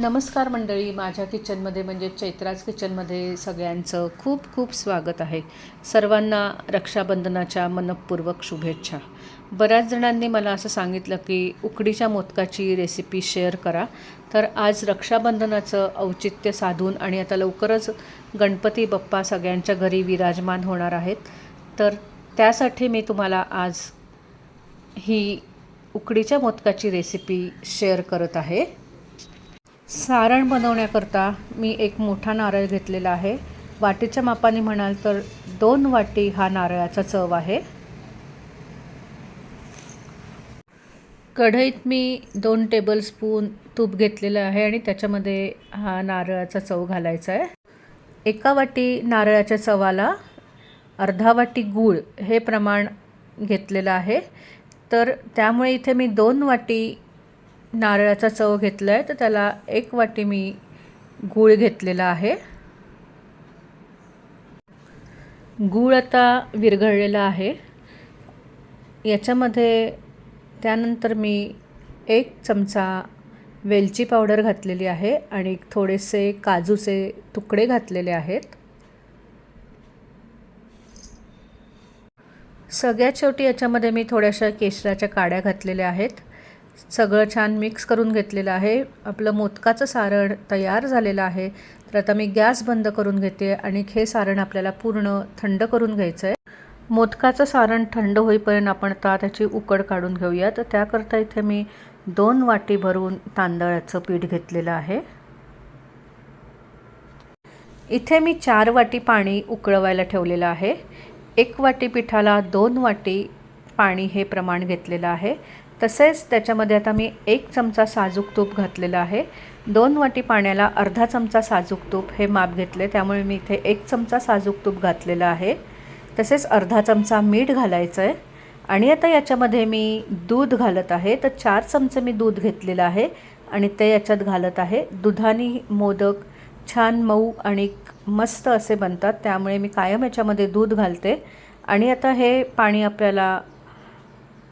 नमस्कार मंडळी माझ्या किचनमध्ये म्हणजे चैत्राज किचनमध्ये सगळ्यांचं खूप खूप स्वागत आहे. सर्वांना रक्षाबंधनाच्या मनपूर्वक शुभेच्छा. बऱ्याच जणांनी मला असं सांगितलं की उकडीच्या मोदकाची रेसिपी शेअर करा. तर आज रक्षाबंधनाचं औचित्य साधून आणि आता लवकरच गणपती बाप्पा सगळ्यांच्या घरी विराजमान होणार आहेत. तर त्यासाठी मी तुम्हाला आज ही उकडीच्या मोदकाची रेसिपी शेअर करत आहे. सारण बनवण्याकरता मी एक मोठा नारळ घेतलेला आहे. वाटीच्या मापाने म्हणाल तर दोन वाटी हा नारळाचा चव आहे. कढईत मी दोन टेबलस्पून तूप घेतलेलं आहे आणि त्याच्यामध्ये हा नारळाचा चव घालायचा आहे. एका वाटी नारळाच्या चवाला अर्धा वाटी गूळ हे प्रमाण घेतलेलं आहे. तर त्यामुळे इथे मी दोन वाटी नारळाचा चव घेतला आहे तर त्याला एक वाटी मी गूळ घेतलेला आहे. गूळ आता विरघळलेला आहे. याच्यामध्ये त्यानंतर मी एक चमचा वेलची पावडर घातलेली आहे आणि थोडेसे काजूचे तुकडे घातलेले आहेत. सगळ्यात शेवटी याच्यामध्ये मी थोड्याशा केशराच्या काड्या घातलेल्या आहेत. सगळं छान मिक्स करून घेतलेलं आहे. आपलं मोदकाचं सारण तयार झालेलं आहे. तर आता मी गॅस बंद करून घेते आणि हे सारण आपल्याला पूर्ण थंड करून घ्यायचं आहे मोदकाचं सारण थंड होईपर्यंत आपण आता त्याची उकड काढून घेऊया तर त्याकरता इथे मी दोन वाटी भरून तांदळाचं पीठ घेतलेलं आहे. इथे मी चार वाटी पाणी उकळवायला ठेवलेलं आहे. एक वाटी पिठाला दोन वाटी पाणी हे प्रमाण घेतलेलं आहे. तसेच त्याच्यामध्ये आता मी एक चमचा साजूक तूप घातलेलं आहे. दोन वाटी पाण्याला अर्धा चमचा साजूक तूप हे माप घेतले. त्यामुळे मी इथे एक चमचा साजूक तूप घातलेलं आहे. तसेच अर्धा चमचा मीठ घालायचं आहे आणि आता याच्यामध्ये मी दूध घालत आहे. तर चार चमचे मी दूध घेतलेलं आहे. आणि ते याच्यात घालत आहे. दुधाने मोदक छान मऊ आणि मस्त असे बनतात. त्यामुळे मी कायम याच्यामध्ये दूध घालते. आणि आता हे पाणी आपल्याला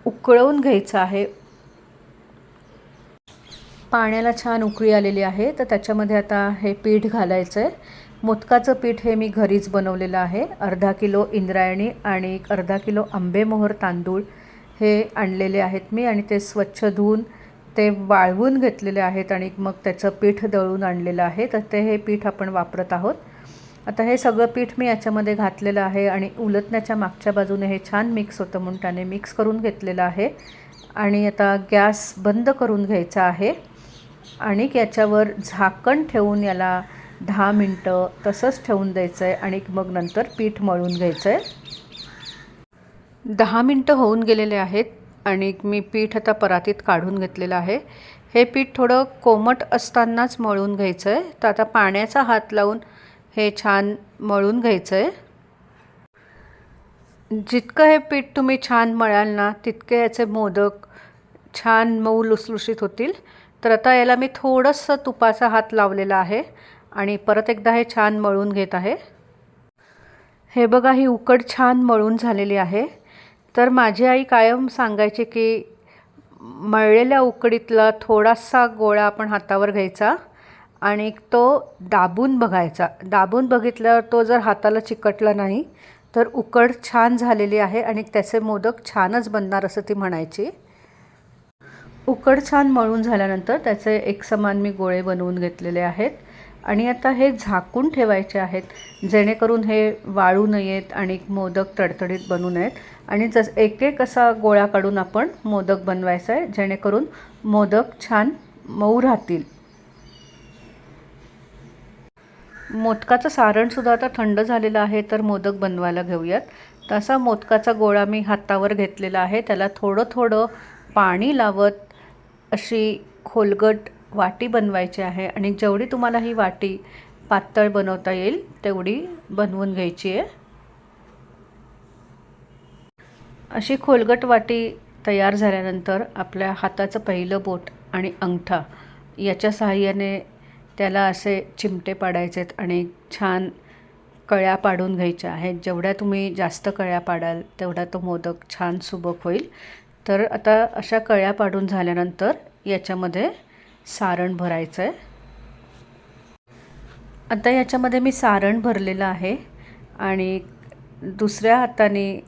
उकळवून घ्यायचं आहे. पाण्याला छान उकळी आलेली आहे. तर त्याच्यामध्ये आता हे पीठ घालायचं आहे मोदकाचं पीठ हे मी घरीच बनवलेलं आहे. अर्धा किलो इंद्रायणी आणि एक अर्धा किलो आंबेमोहर तांदूळ हे आणलेले आहेत मी आणि ते स्वच्छ धुवून ते वाळवून घेतलेले आहेत आणि मग त्याचं पीठ दळून आणलेलं आहे. तर ते हे पीठ आपण वापरत आहोत. आता हे सगळं पीठ मी याच्यामध्ये घातलेलं आहे आणि उलटण्याच्या मागच्या बाजूने हे छान मिक्स होतं म्हणून त्याने मिक्स करून घेतलेलं आहे. आणि आता गॅस बंद करून घ्यायचा आहे. आणि याच्यावर झाकण ठेवून याला दहा मिनटं तसंच ठेवून द्यायचं आहे आणि मग नंतर पीठ मळून घ्यायचं आहे दहा मिनटं होऊन गेलेले आहेत आणि मी पीठ आता परातीत काढून घेतलेलं आहे. हे पीठ थोडं कोमट असतानाच मळून घ्यायचं आहे तर आता पाण्याचा हात लावून हे छान मळून घ्यायचं आहे जितकं हे पीठ तुम्ही छान मळाल ना तितके याचे मोदक छान मऊ लुसलुशीत होतील. तर आता याला मी थोडंसं तुपाचा हात लावलेला आहे आणि परत एकदा हे छान मळून घेत आहे. हे बघा ही उकड छान मळून झालेली आहे. तर माझी आई कायम सांगायची की मळलेल्या उकडीतला थोडासा गोळा आपण हातावर घ्यायचा. आणि तो दाबून बघायचा. दाबून बघितल्यावर तो जर हाताला चिकटला नाही तर उकड छान झालेली आहे आणि त्याचे मोदक छानच बनणार असं ती म्हणायची. उकड छान मळून झाल्यानंतर त्याचे एक समान मी गोळे बनवून घेतलेले आहेत. आणि आता हे झाकून ठेवायचे आहेत जेणेकरून हे वाळू नयेत आणि मोदक तडतडीत बनू नयेत. आणि जस एक एक असा गोळा काढून आपण मोदक बनवायचा आहे जेणेकरून मोदक छान मऊ राहतील. मोदकाचं सारणसुद्धा आता थंड झालेलं आहे तर मोदक बनवायला घेऊयात. तसा मोदकाचा गोळा मी हातावर घेतलेला आहे. त्याला थोडं थोडं पाणी लावत अशी खोलगट वाटी बनवायची आहे आणि जेवढी तुम्हाला ही वाटी पातळ बनवता येईल तेवढी बनवून घ्यायची आहे. अशी खोलगट वाटी तयार झाल्यानंतर आपल्या हाताचं पहिलं बोट आणि अंगठा याच्या सहाय्याने त्याला असे चिमटे पाडायचे आहेत आणि छान कळ्या पाडून घ्यायच्या आहेत. जेवढ्या तुम्ही जास्त कळ्या पाडाल तेवढा तो मोदक छान सुबक होईल. तर आता अशा कळ्या पाडून झाल्यानंतर याच्यामध्ये सारण भरायचं आहे आता याच्यामध्ये मी सारण भरलेलं आहे आणि दुसऱ्या हाताने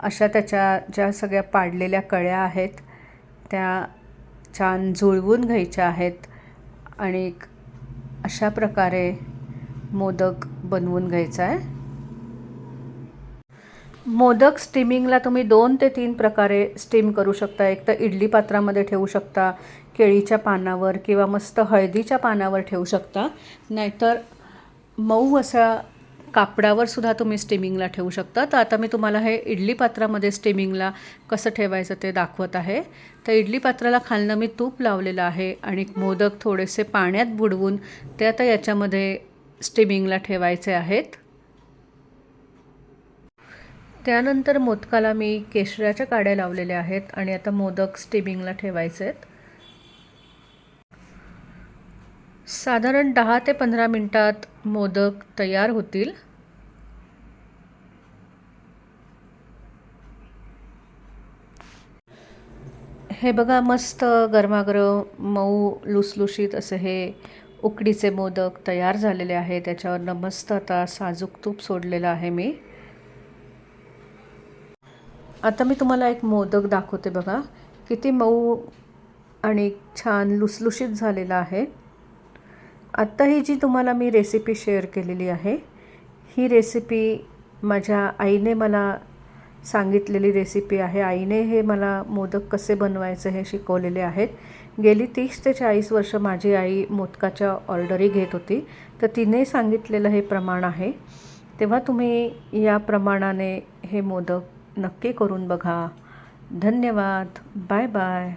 अशा त्याच्या ज्या सगळ्या पाडलेल्या कळ्या आहेत त्या छान जुळवून घ्यायच्या आहेत आणि अशा प्रकारे मोदक बनवून घ्यायचा आहे. मोदक स्टीमिंगला तुम्ही दोन ते तीन प्रकारे स्टीम करू शकता. एक तर इडली पात्रामध्ये ठेवू शकता केळीच्या पानावर किंवा मस्त हळदीच्या पानावर ठेवू शकता. नाहीतर मऊ असा कापडावर सुद्धा तुम्ही स्टीमिंगला ठेवू शकता. तर आता मी तुम्हाला हे इडली पात्रामध्ये स्टीमिंगला कसं ठेवायचं ते दाखवत आहे. तर इडली पात्राला खालनं मी तूप लावलेलं आहे आणि मोदक थोडेसे पाण्यात बुडवून ते आता याच्यामध्ये स्टीमिंगला ठेवायचे आहेत. त्यानंतर मोदकाला मी केशराच्या काड्या लावलेल्या आहेत आणि आता मोदक स्टीमिंगला ठेवायचे आहेत. साधारण दहा ते पंधरा मिनटात मोदक तयार होतील. हे बघा मस्त गरमागरम मऊ लुसलुशीत असे हे उकडीचे मोदक तयार झालेले आहे. त्याच्यावरनं मस्त आता साजूक तूप सोडलेलं आहे मी. आता मी तुम्हाला एक मोदक दाखवते बघा. किती मऊ आणि छान लुसलुशीत झालेला आहे. आत्ता ही जी तुम्हाला मी रेसिपी शेअर केलेली आहे ही रेसिपी माझ्या आईने मला सांगितलेली रेसिपी आहे. आईने हे मला मोदक कसे बनवायचे हे शिकवलेले आहेत. गेली तीस ते चाळीस वर्ष माझी आई मोदकाच्या ऑर्डरी घेत होती. तर तिने सांगितलेलं हे प्रमाण आहे. तेव्हा तुम्ही या प्रमाणाने हे मोदक नक्की करून बघा. धन्यवाद. Bye bye